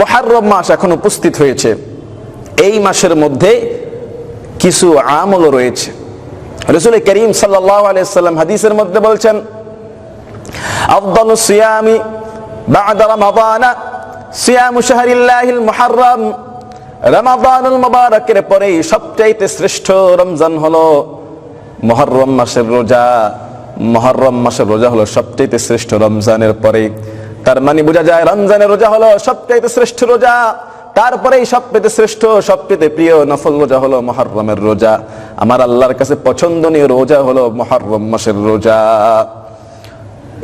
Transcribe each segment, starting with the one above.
মহারম মাস এখন উপস্থিত হয়েছে। এই মাসের মধ্যে কিছু আমল রয়েছে। রসুল করিম সাল্লাহ আলাইসাল্লাম হাদিসের মধ্যে বলছেন, আফদালু সিয়ামি বা'দা রমাদানা, সিয়ামু শাহরিল্লাহিল মুহাররম, রমাদানুল মুবারকের পরে সবচাইতে শ্রেষ্ঠ রমজান হলো মুহররম মাসের রোজা। মুহররম মাসের রোজা হলো সবচাইতে শ্রেষ্ঠ রমজানের পরে তার মানে বোঝা যায় রমজানের রোজা হলো সবচাইতে শ্রেষ্ঠ রোজা। তারপরেই সবচেয়ে শ্রেষ্ঠ সবচেয়ে প্রিয় নফল রোজা হলো মহরমের রোজা। আমার আল্লাহর কাছে পছন্দনীয় রোজা হলো মহরম মাসের রোজা।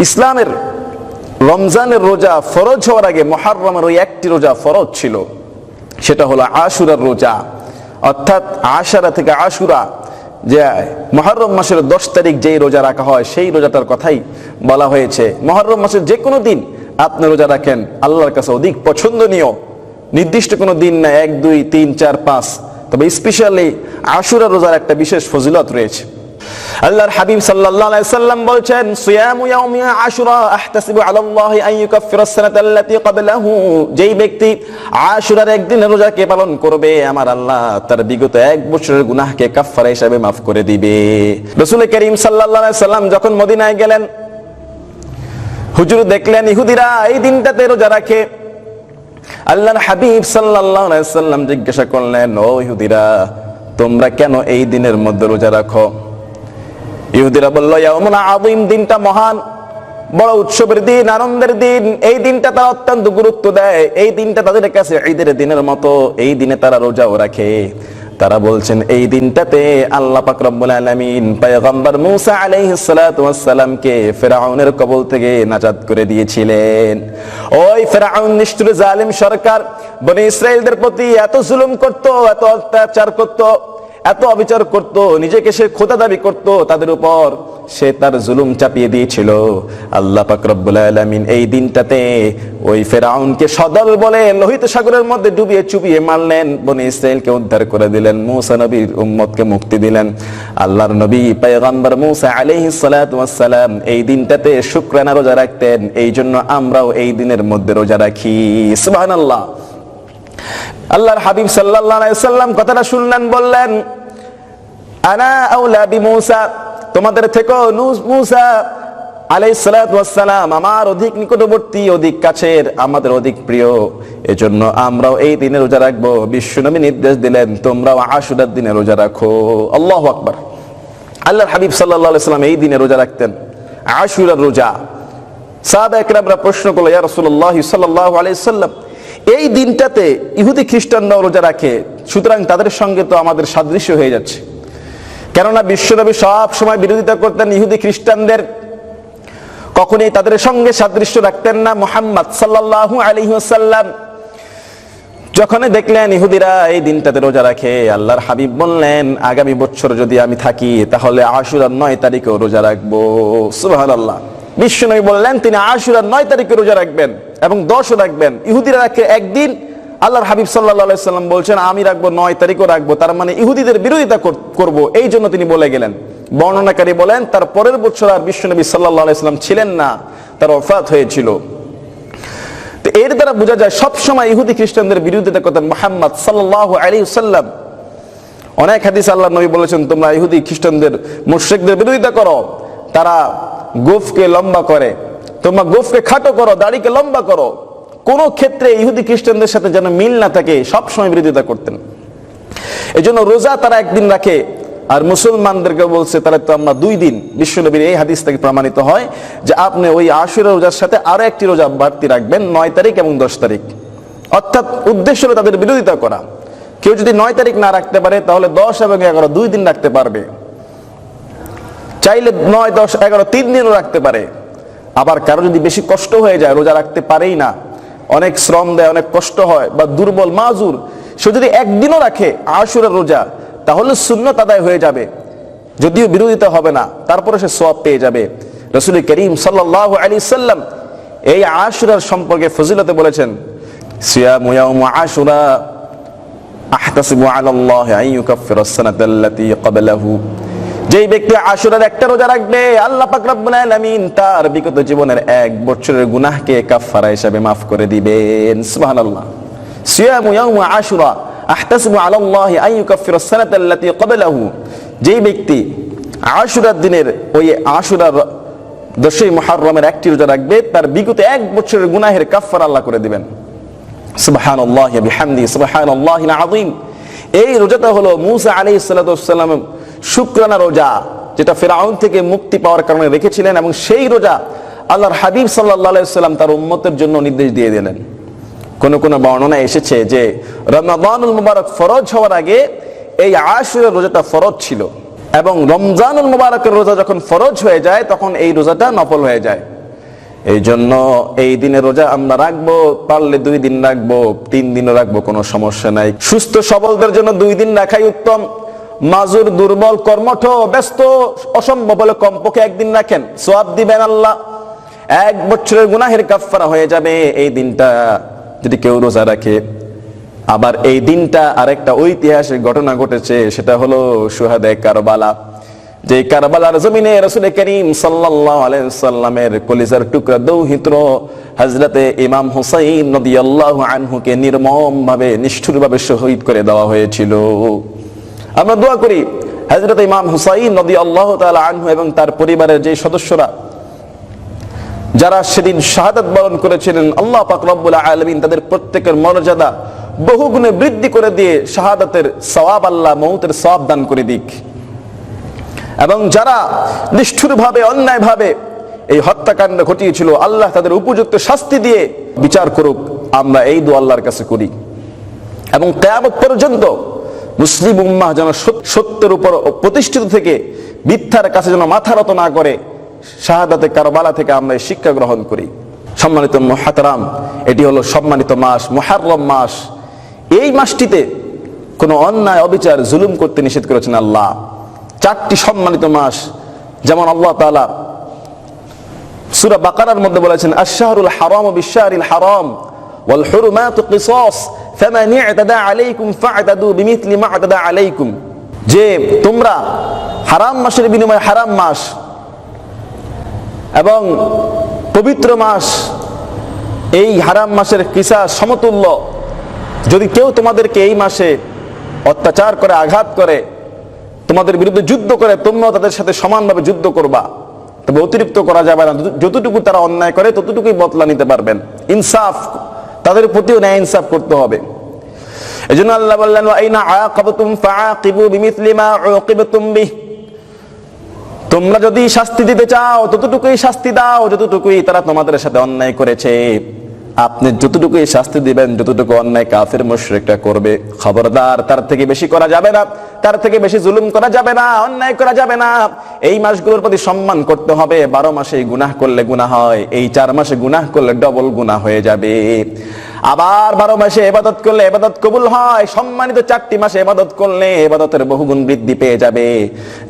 ইসলামের রমজানের রোজা ফরজ হওয়ার আগে মহারমের ওই একটি রোজা ফরজ ছিল। সেটা হলো আশুরার রোজা। অর্থাৎ আশারা থেকে আশুরা, যে মহরম মাসের দশ তারিখ যেই রোজা রাখা হয়, সেই রোজাটার কথাই বলা হয়েছে। মহরম মাসের যে কোনো দিন আপনি রোজা রাখেন, আল্লাহর কাছে অধিক পছন্দনীয়। নির্দিষ্ট কোনো দিন না, এক, দুই, তিন, চার, পাঁচ। তবে স্পেশালি আশুরা রোজার একটা বিশেষ ফজিলত রয়েছে। আল্লাহর হাবিব সাল্লাল্লাহু আলাইহি সাল্লাম বলছেন, সিয়ামু ইয়াউমি আশুরা আহতাসিবু আলাল্লাহি আন ইউকাফফিরা সানাতা আল্লাতী ক্বাবলাহু। যেই ব্যক্তি আশুরার একদিনের রোজাকে পালন করবে, আমার আল্লাহ তার বিগত এক বছরের গুনাহকে কাফফারা হিসাবে মাফ করে দিবে। রাসূল করিম সাল্লাল্লাহু আলাইহি সাল্লাম যখন মদিনায় গেলেন হুজুর দেখলেন, ইহুদিরা এই দিনটাতে রোজা রাখে? আল্লাহর হাবিব সাল্লাল্লাহু সাল্লাম জিজ্ঞাসা করলেন, ও ইহুদিরা, তোমরা কেন এই দিনের মধ্যে রোজা রাখো? ইহুদিরা বলল, ইয়াউমুন আযীম, দিনটা মহান, বড় উৎসবের দিন, আনন্দের দিন, এই দিনটা তারা অত্যন্ত গুরুত্ব দেয়, এই দিনটা তাদের কাছে ঈদের দিনের মতো, এই দিনে তারা রোজাও রাখে। তারা বলছেন, এই দিনটাতে আল্লাহ পাক রব্বুল আলামিন পয়গম্বর মূসা আলাইহিস সালাতু ওয়াস সালামকে ফেরাউনের কবল থেকে নাজাত করে দিয়েছিলেন। ওই ফেরাউন নিষ্ঠুর জালিম সরকার বনি ইসরায়েলদের প্রতি এত জুলুম করত, এত অত্যাচার করত এত অবিচার করত, নিজেকে সে খোদা দাবি করত, তাদের উপর সে তার জুলুম চাপিয়ে দিয়েছিল। আল্লাহ পাক রব্বুল আলামিন এই দিনটাতে ওই ফেরাউনকে সদল বলে লোহিত সাগরের মধ্যে ডুবিয়ে চুবিয়ে মারলেন, বনি ইসরাইলকে উদ্ধার করে দিলেন, মূসা নবীর উম্মতকে মুক্তি দিলেন। আল্লাহর নবী পয়গম্বর মূসা ওয়াস সালাম এই দিনটাতে শুকরানা রোজা রাখতেন এই জন্য আমরাও এই দিনের মধ্যে রোজা রাখি। সুবহানাল্লাহ। আল্লাহর হাবিব সাল্লাম কথাটা শুনলেন, বললেন, আনা আউলা বি মূসা? তোমাদের থেকে মূসা আলাইহিস সালাম আমার অধিক নিকটবর্তী, অধিক কাছের, আমাদের অধিক প্রিয়। এজন্য আমরাও এই দিনে রোজা রাখব। বিশ্বনবী নির্দেশ দিলেন, তোমরাও আশুরার দিনে রোজা রাখো। আল্লাহু আকবার। আল্লাহর হাবিব আলাইহি সাল্লাম এই দিনে রোজা রাখতেন। আশুরার রোজা। সাহাবা একরামরা প্রশ্ন করল, ইয়া রাসূলুল্লাহ সাল্লাল্লাহু আলাইহি সাল্লাম এই দিনটাতে ইহুদি খ্রিস্টানরাও রোজা রাখে, সুতরাং তাদের সঙ্গে তো আমাদের সাদৃশ্য হয়ে যাচ্ছে। কেননা বিশ্বনবী সব সময় বিরোধিতা করতেন ইহুদি খ্রিস্টানদের, কখনই তাদের সঙ্গে সাদৃশ্য রাখতেন না। মোহাম্মদ সাল্লাল্লাহু আলাইহি ওয়াসাল্লাম যখনই দেখলেন ইহুদিরা এই দিনটাতে রোজা রাখে, আল্লাহর হাবিব বললেন, আগামী বছর যদি আমি থাকি, তাহলে আশুরার নয় তারিখেও রোজা রাখব। সুবহানাল্লাহ। বিশ্বনবী বললেন, তিনি আশুরার নয় তারিখে রোজা রাখবেন। এবং দশও রাখবেন ইহুদিরা রাখে একদিন, আল্লাহর হাবিব সাল্লাহ সাল্লাম বলছেন, আমি রাখব, নয় তারিখও রাখব। তার মানে ইহুদিদের বিরোধিতা করব, এই জন্য তিনি বলে গেলেন। বর্ণনাকারী বলেন, তার পরের বছর আর বিশ্বনবী সাল্লাহ সাল্লাম ছিলেন না, তার অফাত হয়েছিল। তো এর দ্বারা বোঝা যায়, সবসময় ইহুদি খ্রিস্টানদের বিরোধিতা করতেন মোহাম্মদ সাল্লাহ আলী সাল্লাম। অনেক হাদিস আল্লাহ নবী বলেছেন, তোমরা ইহুদি খ্রিস্টানদের মুশ্রিকদের বিরোধিতা করো, তারা গোফকে লম্বা করে। তোমরা গোফকে খাটো করো, দাড়িকে লম্বা করো। কোন ক্ষেত্রে ইহুদি খ্রিস্টানদের সাথে যেন মিল না থাকে, সবসময় বিরোধিতা করতেন। এই জন্য রোজা তারা একদিন রাখে, আর মুসলমানদেরকে বলছে তারা তো আমরা দুই দিন, বিশ্বনবীর এই হাদিস থেকে প্রমাণিত হয় যে আপনি ওই আশুরা রোজার সাথে আরও একটি রোজা বাড়তি রাখবেন, নয় তারিখ এবং দশ তারিখ। অর্থাৎ উদ্দেশ্য হলো তাদের বিরোধিতা করা। কেউ যদি নয় তারিখ না রাখতে পারে, তাহলে দশ এবং এগারো দুই দিন রাখতে পারবে। চাইলে নয়, দশ, এগারো তিন দিনও রাখতে পারে। আবার কারও যদি বেশি কষ্ট হয়ে যায়, রোজা রাখতে পারেই না, অনেক শ্রম দেয়, অনেক কষ্ট হয় বা দুর্বল, মাজুর, সে যদি একদিনও রাখে আশুরের রোজা, তাহলে শূন্যত আদায় হয়ে যাবে, যদিও বিরোধিতা হবে না তারপরে সে সব পেয়ে যাবে। রসুল করিম সাল্লাহ আলী সাল্লাম এই আশুরার সম্পর্কে ফজিলতে বলেছেন, সিয়াম আশুরা, আহতাসিবু আলাল্লাহ ইউকাফফিরা আস-সানাতা ক্বাবলাহু। যেই ব্যক্তি আশুরার একটা রোজা রাখবে, আল্লাহ পাক রব্বুল আলামিন তার বিগত জীবনের এক বছরের গুনাহকে কাফফারা হিসাবে মাফ করে দিবেন। সুবহানাল্লাহ। সিয়ামু ইয়াউম আশুরা আহতাসিবু আলা আল্লাহি আন ইউকাফিরা সানাতা আল্লাতী ক্বাবলাহু। যেই ব্যক্তি আশুরার দিনের ওই আশুরার দশই মুহররমের একটি রোজা রাখবে, তার বিগত এক বছরের গুনাহের কাফফারা আল্লাহ করে দিবেন। সুবহানাল্লাহি বিহামদি, সুবহানাল্লাহিল আযীম। এই রোজাটা হলো মুসা আলাইহিস সালাম শুকরানা রোজা, যেটা ফেরাউন থেকে মুক্তি পাওয়ার কারণে রেখেছিলেন এবং সেই রোজা আল্লাহর হাবিব সাল্লাম তার উম্মতের জন্য নির্দেশ দিয়ে দিলেন। কোন কোন বর্ণনা এসেছে যে রমাদানুল মুবারক ফরজ হওয়ার আগে এই আশুরের রোজাটা ফরজ ছিল এবং রমজানুল মুবারকের রোজা যখন ফরজ হয়ে যায়, তখন এই রোজাটা নফল হয়ে যায়। এই জন্য এই দিনে রোজা আমরা রাখব, পারলে দুই দিন রাখব, তিন দিনও রাখব, কোনো সমস্যা নাই। সুস্থ সবলদের জন্য দুই দিন রাখাই উত্তম। মাজুর দুর্বল কর্মঠ, ব্যস্ত, অসম্ভব হলে কমপক্ষে একদিন রাখেন। সোয়াব দিবেন আল্লাহ। এক বছরের গুনাহের কাফফারা হয়ে যাবে এই দিনটা, যদি কেউ রোজা রাখে। আবার এই দিনটা আরেকটা ঐতিহাসিক ঘটনা ঘটেছে, সেটা হলো সুহাদে কারবালা। যে কারবালার জমিনে রসুল করিম সাল্লামের কলিজার টুকরা দৌহিত্র হযরতে ইমাম হুসাইন নদী আল্লাহ আনহুকে নির্মম ভাবে নিষ্ঠুর ভাবে শহীদ করে দেওয়া হয়েছিল। আমরা দোয়া করি, হযরত ইমাম হুসাইন রাদিয়াল্লাহু তাআলা আনহু এবং তার পরিবারের যে সদস্যরা, যারা সেদিন শাহাদাত বরণ করেছিলেন, আল্লাহ পাক রব্বুল আলামিন তাদের প্রত্যেকের মর্যাদা বহুগুণে বৃদ্ধি করে দিয়ে শাহাদাতের সওয়াব আল্লাহ মৌতের সওয়াব দান করে দিক। এবং যারা নিষ্ঠুরভাবে, অন্যায়ভাবে এই হত্যাকাণ্ড ঘটিয়েছিল, আল্লাহ তাদের উপযুক্ত শাস্তি দিয়ে বিচার করুক, আমরা এই দু আল্লাহর কাছে করি। এবং কেয়ামত পর্যন্ত মুসলিম উম্মাহ যেন সত্যের উপর প্রতিষ্ঠিত থেকে মিথ্যার কাছে যেন মাথা নত না করে শাহাদাতে কারবালা থেকে আমরা এই শিক্ষা গ্রহণ করি। সম্মানিত মহাতারাম, এটি হলো সম্মানিত মাস, মুহাররম মাস। এই মাসটিতে কোনো অন্যায়, অবিচার, জুলুম করতে নিষেধ করেছেন আল্লাহ। চারটি সম্মানিত মাস, যেমন আল্লাহ তালা সুরা বাকারার মধ্যে বলেছেন, আশ-শাহরুল হারাম বিশ-শাহরিল হারাম, ওয়াল হুরুমাতু কিসাস। আলাইকুম আলাইকুম যে তোমরা হারাম মাসের বিনিময়ে হারাম মাস এবং পবিত্র মাস, এই হারাম মাসের কিসাস সমতুল্য? যদি কেউ তোমাদেরকে এই মাসে অত্যাচার করে, আঘাত করে, তোমাদের বিরুদ্ধে যুদ্ধ করে, তোমরাও তাদের সাথে সমানভাবে যুদ্ধ করবা। তবে অতিরিক্ত করা যাবে না। যতটুকু তারা অন্যায় করে, ততটুকুই বদলা নিতে পারবেন। ইনসাফ, তাদের প্রতিও ন্যায় ইনসাফ করতে হবে। এজন্য আল্লাহ বললেন আইনা আকাবতুম ফাআকিবু বিমিসলি মা উকিবতুম বিহ। তোমরা যদি শাস্তি দিতে চাও ততটুকুই শাস্তি দাও, যতটুকুই তারা তোমাদের সাথে অন্যায় করেছে। আপনি যতটুকুই শাস্তি দিবেন, যতটুকু অন্যায় কাফের মুশরিকটা করবে, খবরদার তার থেকে বেশি করা যাবে না, তার থেকে বেশি জুলুম করা যাবে না, অন্যায় করা যাবে না। এই মাসগুলোর প্রতি সম্মান করতে হবে, বারো মাসে গুনাহ করলে গুনাহ হয়, এই চার মাসে গুনাহ করলে ডবল গুনাহ হয়ে যাবে। আবার বারো মাসে এবাদত করলে এবাদত কবুল হয়, সম্মানিত চারটি মাসে এবাদত করলে এবাদতের বহুগুণ বৃদ্ধি পেয়ে যাবে।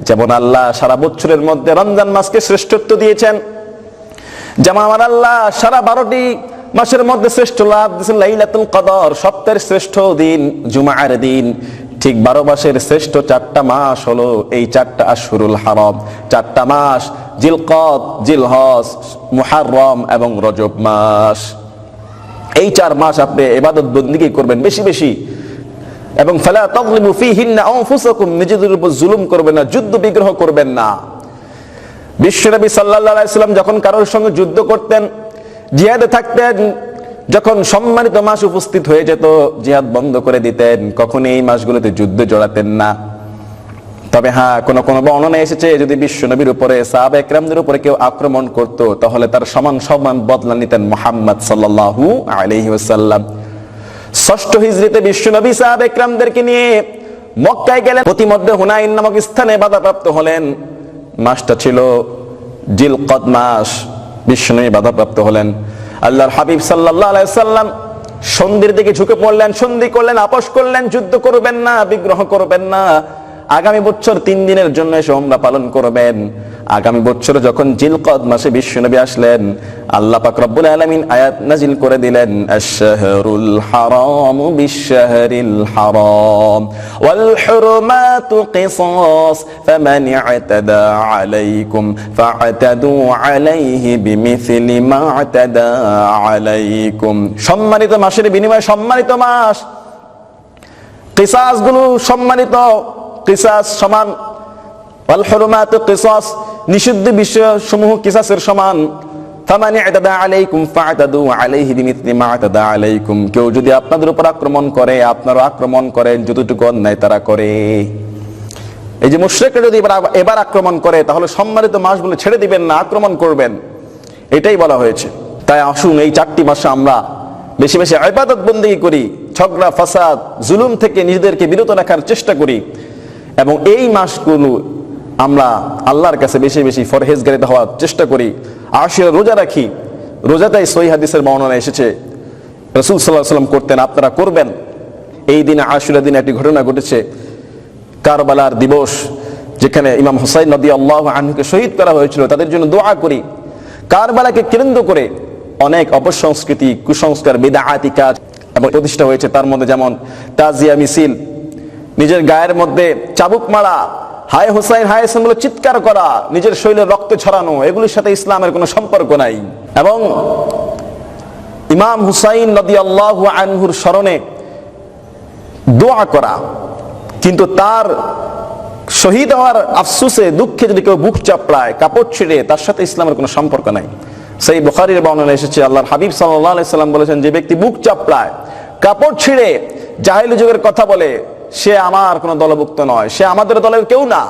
যেমন আল্লাহ সারা বছরের মধ্যে রমজান মাসকে শ্রেষ্ঠত্ব দিয়েছেন। যেমন আমার আল্লাহ সারা বারোটি মাসের মধ্যে শ্রেষ্ঠ লাভ দিয়েছেন লাইলাতুল কদর, সপ্তাহের শ্রেষ্ঠ দিন, জুমার দিন। ঠিক বারো মাসের শ্রেষ্ঠ চারটা মাস হলো এই চারটা আশুরুল হারম। চারটা মাস, জিলকদ, জিলহজ, মুহাররম এবং রজব মাস। এই চার মাস আপনি এবাদত বন্দিগি করবেন বেশি বেশি। এবং ফালা তাগলিমু ফীহিন্না আনফুসাকুম, নিজেদের উপর জুলুম করবেন না, যুদ্ধ বিগ্রহ করবেন না। বিশ্বনবী আলাইহি সাল্লাম যখন কারোর সঙ্গে যুদ্ধ করতেন জিহাদে থাকতেন, যখন সম্মানিত মাস উপস্থিত হয়ে যেত, জিহাদ বন্ধ করে দিতেন, কখন এই মাসগুলোতে যুদ্ধে জড়াতেন না। তবে হ্যাঁ কোন কোন বর্ণনা এসেছে, যদি বিশ্ব নবীর উপরে, সাহাবা একরামদের উপরে কেউ আক্রমণ করত, তাহলে তার সমান সমান বদলা নিতেন মোহাম্মদ সাল্লাল্লাহু আলাইহি ওয়াসাল্লাম। ষষ্ঠ হিজরিতে বিশ্ব নবী সাহাব একরামদেরকে নিয়ে মক্কায় গেলেন। প্রতিমধ্যে হুনাইন নামক স্থানে বাধাপ্রাপ্ত হলেন। মাসটা ছিল জিলকদ মাস। বিষ্ণু বাধাপ্রাপ্ত হলেন। আল্লাহর হাবিব সাল্লাম সন্ধির দিকে ঝুঁকে পড়লেন, সন্ধি করলেন, আপোষ করলেন, যুদ্ধ করবেন না, বিগ্রহ করবেন না। আগামী বছর তিন দিনের জন্য এসে ওমরা পালন করবেন। আগামী বছর যখন জিলকদ মাসে বিশ্বনবী আসলেন, আল্লাহ পাক রব্বুল আলামিন আয়াত নাজিল করে দিলেন, আশ-শাহরুল হারাম বিশ-শাহরিল হারাম ওয়াল হুরমাতু কিসাস, ফামান ই'তাদা আলাইকুম, ফা'তাদু আলাইহি বিমিথলি মা আ'তাদা আলাইকুম। সম্মানিত মাসের বিনিময়ে সম্মানিত মাস। কিসাসগুলো সম্মানিত, কিসাস সমান ওয়াল হুরমাতু কিসাস নিষিদ্ধ বিষয় সমূহ কিসাসের সমান। কেউ যদি আপনাদের উপর আক্রমণ করে আপনারা আক্রমণ করেন, যতটুকু অন্যায় তারা করে। এই যে মুশরিকরা যদি এবার আক্রমণ করে, তাহলে সম্মানিত মাসগুলো ছেড়ে দিবেন না, আক্রমণ করবেন। এটাই বলা হয়েছে। তাই আসুন এই চারটি মাসে আমরা বেশি বেশি ইবাদত বন্দেগী করি, ঝগড়া, ফাসাদ, জুলুম থেকে নিজেদেরকে বিরত রাখার চেষ্টা করি। এবং এই মাসগুলো আমরা আল্লাহর কাছে বেশি বেশি ফরহেজগারিত হওয়ার চেষ্টা করি। আশিরা রোজা রাখি। রোজাটাই সহি হাদিসের বর্ণনা এসেছে। রসুল সাল্লাহ সাল্লাম করতেন, আপনারা করবেন। এই দিনে আশুরা দিনে একটি ঘটনা ঘটেছে। কারবালার দিবস, যেখানে ইমাম হুসাইন নদী আল্লাহ আনহুকে শহীদ করা হয়েছিল। তাদের জন্য দোয়া করি। কারবালাকে কেন্দ্র করে অনেক অপসংস্কৃতি, কুসংস্কার, বেদাআতি কাজ এবং প্রতিষ্ঠা হয়েছে। তার মধ্যে যেমন তাজিয়া মিছিল, নিজের গায়ের মধ্যে চাবুক মারা হায় হুসাইন, হায় হাসান বলে চিৎকার করা, নিজের শরীরে রক্ত ছড়ানো, এগুলির সাথে ইসলামের কোনো সম্পর্ক নাই। এবং ইমাম হুসাইন নদী আল্লাহ আনহুর স্মরণে দোয়া করা, কিন্তু তার শহীদ হওয়ার আফসুসে, দুঃখে যদি কেউ বুক চাপড়ায়, কাপড় ছিঁড়ে, তার সাথে ইসলামের কোনো সম্পর্ক নাই। সেই বুখারির বর্ণনা এসেছে, আল্লাহর হাবিব সাল্লাহ সাল্লাম বলেছেন, যে ব্যক্তি বুক চাপড়ায়, কাপড় ছিঁড়ে, জাহিলি যুগের কথা বলে সে আমার কোনো দলভুক্ত নয়, সে আমাদের দলের কেউ না।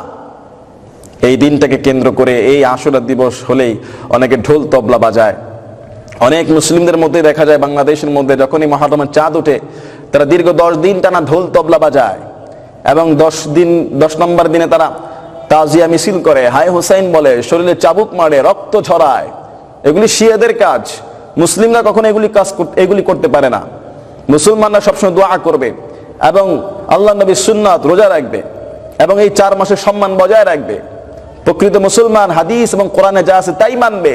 এই দিনটাকে কেন্দ্র করে এই আশুরা দিবস হলেই অনেকে ঢোল তবলা বাজায়। অনেক মুসলিমদের মধ্যে দেখা যায়, বাংলাদেশের মধ্যে যখনই মহারমের চাঁদ ওঠে তারা দীর্ঘ দশ দিন টানা ঢোল তবলা বাজায় এবং দশ দিন, দশ নম্বর দিনে তারা তাজিয়া মিছিল করে। হাই হুসাইন বলে, শরীরে চাবুক মারে, রক্ত ছড়ায় এগুলি শিয়াদের কাজ। মুসলিমরা কখনো এগুলি কাজ এগুলি করতে পারে না। মুসলমানরা সবসময় দোয়া করবে। এবং আল্লাহ নবী সুন্নাত রোজা রাখবে এবং এই চার মাসের সম্মান বজায় রাখবে। প্রকৃত মুসলমান হাদিস এবং কোরআনে যা আছে তাই মানবে।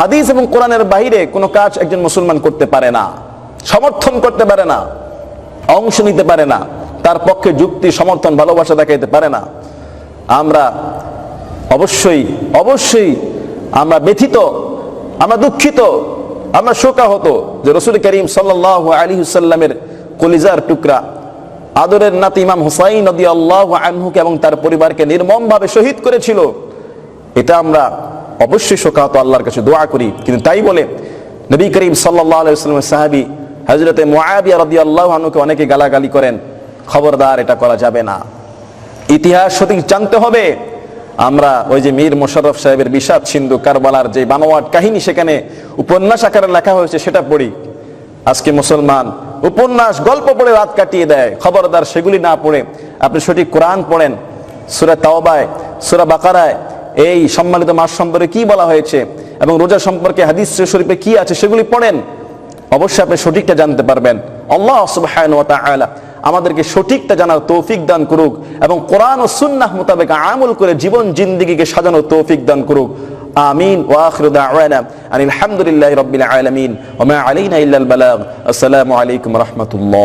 হাদিস এবং কোরআনের বাইরে কোনো কাজ একজন মুসলমান করতে পারে না, সমর্থন করতে পারে না, অংশ নিতে পারে না, তার পক্ষে যুক্তি, সমর্থন, ভালোবাসা দেখাইতে পারে না। আমরা অবশ্যই অবশ্যই আমরা ব্যথিত, আমরা দুঃখিত, আমরা শোকাহত যে রসুল করিম সাল্লাহ আলী হুসাল্লামের কলিজার টুকরা আদরের নাতি ইমাম হুসাইন নদী আল্লাহ আনহুকে এবং তার পরিবারকে নির্মমভাবে শহীদ করেছিল। এটা আমরা অবশ্যই শোকাহত আল্লাহর কাছে দোয়া করি। কিন্তু তাই বলে নবী করিম সাল্লাহ আলাইস্লামের সাহাবি হজরতে মোয়াবিয়া রদি আল্লাহ আনুকে অনেকে গালাগালি করেন, খবরদার এটা করা যাবে না। ইতিহাস সঠিক জানতে হবে। আমরা ওই যে মীর মোশাররফ সাহেবের বিষাদ সিন্ধু কারবালার যে বানোয়াট কাহিনী সেখানে উপন্যাস আকারে লেখা হয়েছে সেটা পড়ি। আজকে মুসলমান উপন্যাস, গল্প পড়ে রাত কাটিয়ে দেয়। খবরদার সেগুলি না পড়ে আপনি সঠিক কোরআন পড়েন। সুরা তাওবায়, সুরা বাকারায় এই সম্মানিত মাস সম্পর্কে কি বলা হয়েছে এবং রোজা সম্পর্কে হাদিস শরীফে কি আছে সেগুলি পড়েন। অবশ্যই আপনি সঠিকটা জানতে পারবেন। আল্লাহ ওয়া আমাদেরকে সঠিকটা জানার তৌফিক দান করুক এবং কোরআন ও সুন্নাহ মোতাবেক আমল করে জীবন জিন্দিগিকে সাজানোর তৌফিক দান করুক। آمين وآخر دعوانا أن الحمد لله رب العالمين وما علينا إلا البلاغ. السلام عليكم ورحمة الله.